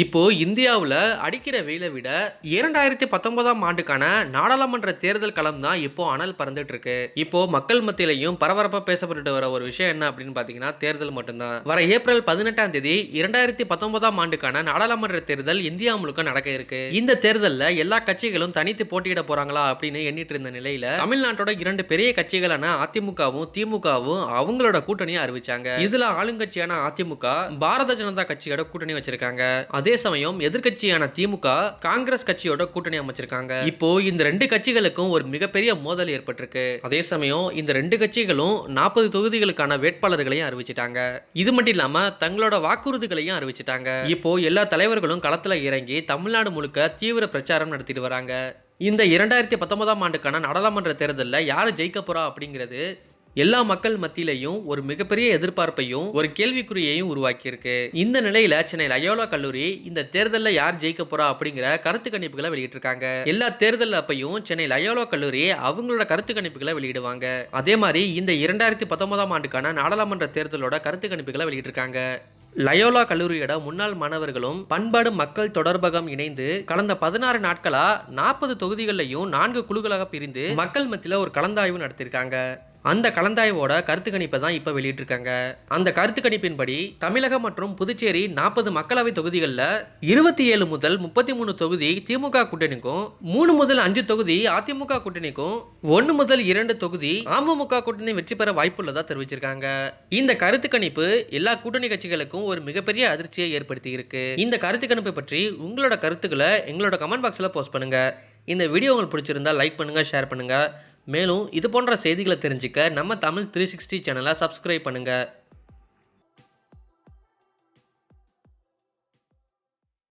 இப்போ இந்தியாவில் அடிக்கிற வெயிலை விட இரண்டாயிரத்தி பத்தொன்பதாம் ஆண்டுக்கான நாடாளுமன்ற தேர்தல் களம் தான் இப்போ அனல் பறந்துட்டு இருக்கு இப்போ மக்கள் மத்தியிலையும் பரபரப்பா பேசப்பட்டு வர ஒரு விஷயம் என்ன அப்படின்னு பாத்தீங்கன்னா தேர்தல் மட்டும்தான். வர ஏப்ரல் பதினெட்டாம் தேதி இரண்டாயிரத்தி பத்தொன்பதாம் ஆண்டுக்கான நாடாளுமன்ற தேர்தல் இந்தியா முழுக்க நடக்க இருக்கு. இந்த தேர்தலில் எல்லா கட்சிகளும் தனித்து போட்டியிட போறாங்களா அப்படின்னு எண்ணிட்டு இருந்த நிலையில தமிழ்நாட்டோட இரண்டு பெரிய கட்சிகளான அதிமுகவும் திமுகவும் அவங்களோட கூட்டணியை அறிவிச்சாங்க. இதுல ஆளுங்கட்சியான அதிமுக பாரத ஜனதா கட்சியோட கூட்டணி வச்சிருக்காங்க. அதே சமயம் எதிர்க்கட்சியான திமுக காங்கிரஸ் கட்சியோட கூட்டணி அமைச்சிருக்காங்க. இப்போ இந்த ரெண்டு கட்சிகளுக்கும் ஒரு மிகப்பெரிய மோதல் ஏற்பட்டிருக்கு. அதே சமயம் இந்த ரெண்டு கட்சிகளும் நாற்பது தொகுதிகளுக்கான வேட்பாளர்களையும் அறிவிச்சிட்டாங்க. இது மட்டும் இல்லாம தங்களோட வாக்குறுதிகளையும் அறிவிச்சிட்டாங்க. இப்போ எல்லா தலைவர்களும் களத்துல இறங்கி தமிழ்நாடு முழுக்க தீவிர பிரச்சாரம் நடத்திட்டு வராங்க. இந்த இரண்டாயிரத்தி பத்தொன்பதாம் ஆண்டுக்கான நாடாளுமன்ற தேர்தலில் யார் ஜெயிக்க போறா அப்படிங்கிறது எல்லா மக்கள் மத்தியிலையும் ஒரு மிகப்பெரிய எதிர்பார்ப்பையும் ஒரு கேள்விக்குறியையும் உருவாக்கியிருக்கு. இந்த நிலையில சென்னை லயோலா கல்லூரி இந்த தேர்தலில் யார் ஜெயிக்க போறா அப்படிங்கிற கருத்து கணிப்புகளை வெளியிட்டிருக்காங்க. எல்லா தேர்தல் அப்பையும் சென்னை லயோலா கல்லூரி அவங்களோட கருத்து கணிப்புகளை வெளியிடுவாங்க. அதே மாதிரி இந்த இரண்டாயிரத்தி பத்தொன்பதாம் ஆண்டுக்கான நாடாளுமன்ற தேர்தலோட கருத்து கணிப்புகளை வெளியிட்டிருக்காங்க. லயோலா கல்லூரியோட முன்னாள் மாணவர்களும் பண்பாடு மக்கள் தொடர்பகம் இணைந்து கடந்த பதினாறு நாட்களா நாற்பது தொகுதிகளையும் நான்கு குழுக்களாக பிரிந்து மக்கள் மத்தியில் ஒரு கலந்தாய்வு நடத்தியிருக்காங்க. அந்த கலந்தாய்வோட கருத்து கணிப்பை தான் இப்போ வெளியிட்டிருக்காங்க. அந்த கருத்து கணிப்பின்படி தமிழகம் மற்றும் புதுச்சேரி நாற்பது மக்களவை தொகுதிகளில் இருபத்தி ஏழு முதல் முப்பத்தி மூணு தொகுதி திமுக கூட்டணிக்கும் மூணு முதல் அஞ்சு தொகுதி அதிமுக கூட்டணிக்கும் ஒன்று முதல் இரண்டு தொகுதி அமமுக கூட்டணி வெற்றி பெற வாய்ப்புள்ளதாக தெரிவிச்சிருக்காங்க. இந்த கருத்து கணிப்பு எல்லா கூட்டணி கட்சிகளுக்கும் ஒரு மிகப்பெரிய அதிர்ச்சியை ஏற்படுத்தி இருக்கு இந்த கருத்து கணிப்பை பற்றி உங்களோட கருத்துக்களை எங்களோட கமெண்ட் பாக்ஸில் போஸ்ட் பண்ணுங்க. இந்த வீடியோ உங்களுக்கு பிடிச்சிருந்தா லைக் பண்ணுங்கள் ஷேர் பண்ணுங்கள் மேலும் இது போன்ற செய்திகளை தெரிஞ்சுக்க நம்ம தமிழ் த்ரீ சிக்ஸ்டி சேனலை சப்ஸ்கிரைப் பண்ணுங்கள்